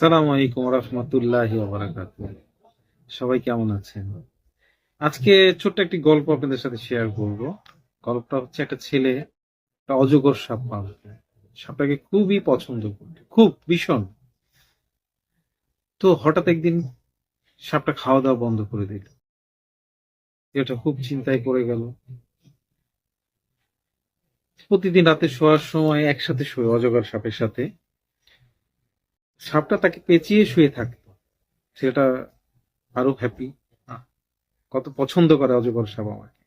আসসালামু আলাইকুম রহমতুল্লাহ সবাই কেমন আছেন? আজকে ছোট্ট একটি গল্প আপনাদের সাথে শেয়ার করব। গল্পটা হচ্ছে একটা ছেলে অজগর সাপ পালত। সাপটাকে খুবই পছন্দ করত, খুব, ভীষণ। তো হঠাৎ একদিন সাপটা খাওয়া দাওয়া বন্ধ করে দিল। এটা খুব চিন্তায় পড়ে গেল। প্রতিদিন রাতে শোয়ার সময় একসাথে শোয় অজগর সাপের সাথে সাপটা তাকে পেঁচিয়ে শুয়ে থাকতো সেটা আরও হ্যাপি কত পছন্দ করে অজগর সাপ আমাকে।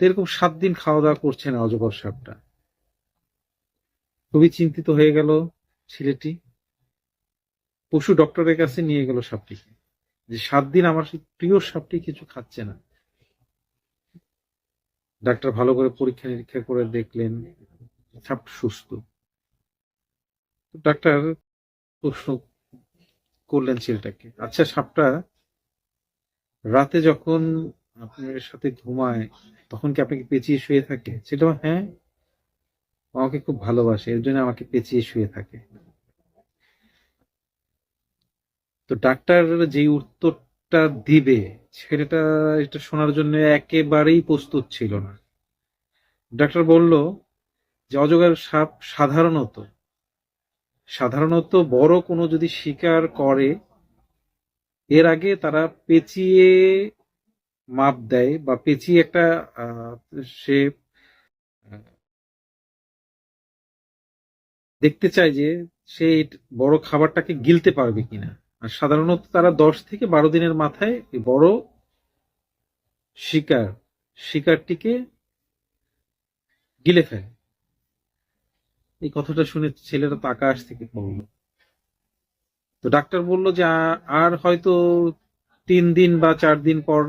এরকম সাত দিন খাওয়া দাওয়া করছে না অজগর সাপটা। খুবই চিন্তিত হয়ে গেল ছেলেটি। পশু ডক্টরের কাছে নিয়ে গেল সাপটিকে। যে সাত দিন আমার প্রিয় সাপটি কিছু খাচ্ছে না। ডাক্তার ভালো করে পরীক্ষা নিরীক্ষা করে দেখলেন, সাপ সুস্থ। ডাক্তার প্রশ্ন করলেন ছেলেটাকে আচ্ছা সাপটা রাতে যখন আপনার সাথে ঘুমায়, তখন কি আপনাকে পেঁচিয়ে শুয়ে থাকে? সেটা হ্যাঁ আমাকে খুব ভালোবাসে, এর জন্য আমাকে পেঁচিয়ে শুয়ে থাকে। তো ডাক্তার যে উত্তরটা দিবে ছেলেটা এটা শোনার জন্য একেবারেই প্রস্তুত ছিল না। ডাক্তার বলল যে, অজগর সাপ সাধারণত সাধারণত বড় কোনো যদি শিকার করে, এর আগে তারা পেঁচিয়ে মাপ দেয় বা পেঁচিয়ে একটা সে, দেখতে চায় যে সে বড় খাবারটাকে গিলতে পারবে কিনা। আর সাধারণত তারা দশ থেকে বারো দিনের মাথায় বড় শিকার, শিকারটিকে গিলে ফেলে। এই কথাটা শুনে ছেলেটা তো আকাশ থেকে পড়ল। তো ডাক্তার বলল যে আর হয়তো তিন দিন বা চার দিন পর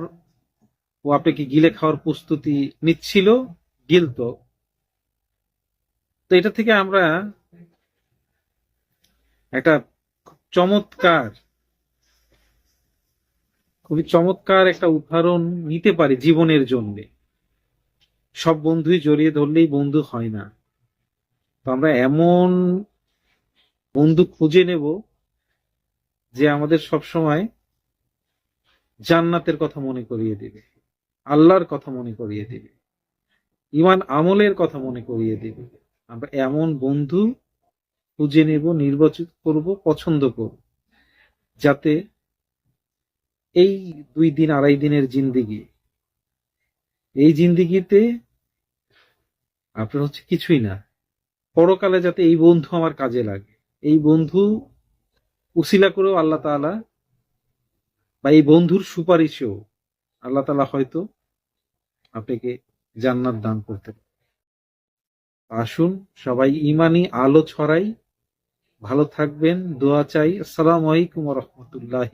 ও আপনাকে গিলে খাওয়ার প্রস্তুতি নিচ্ছিল গিলতো। তো এটা থেকে আমরা একটা চমৎকার খুবই চমৎকার একটা উদাহরণ নিতে পারি জীবনের জন্যে। সব বন্ধুই জড়িয়ে ধরলেই বন্ধু হয় না। তো আমরা এমন বন্ধু খুঁজে নেব যে আমাদের সব সময় জান্নাতের কথা মনে করিয়ে দিবে, আল্লাহর কথা মনে করিয়ে দিবে ইমান আমলের কথা মনে করিয়ে দিবে। আমরা এমন বন্ধু খুঁজে নেব, নির্বাচিত করব, পছন্দ করব, যাতে এই দুই দিন, আড়াই দিনের জিন্দিগি, এই জিন্দিগিতে আপনার হচ্ছে কিছুই না। পরকালে যাতে এই বন্ধু আমার কাজে লাগে। এই বন্ধু উসিলা করেও আল্লাহ তাআলা বা এই বন্ধুর সুপারিশেও আল্লাহ তাআলা হয়তো আপনাকে জান্নাত দান করতে পারে। আসুন, সবাই ইমানি আলো ছড়াই। ভালো থাকবেন, দোয়া চাই। আসসালামু আলাইকুম রহমতুল্লাহ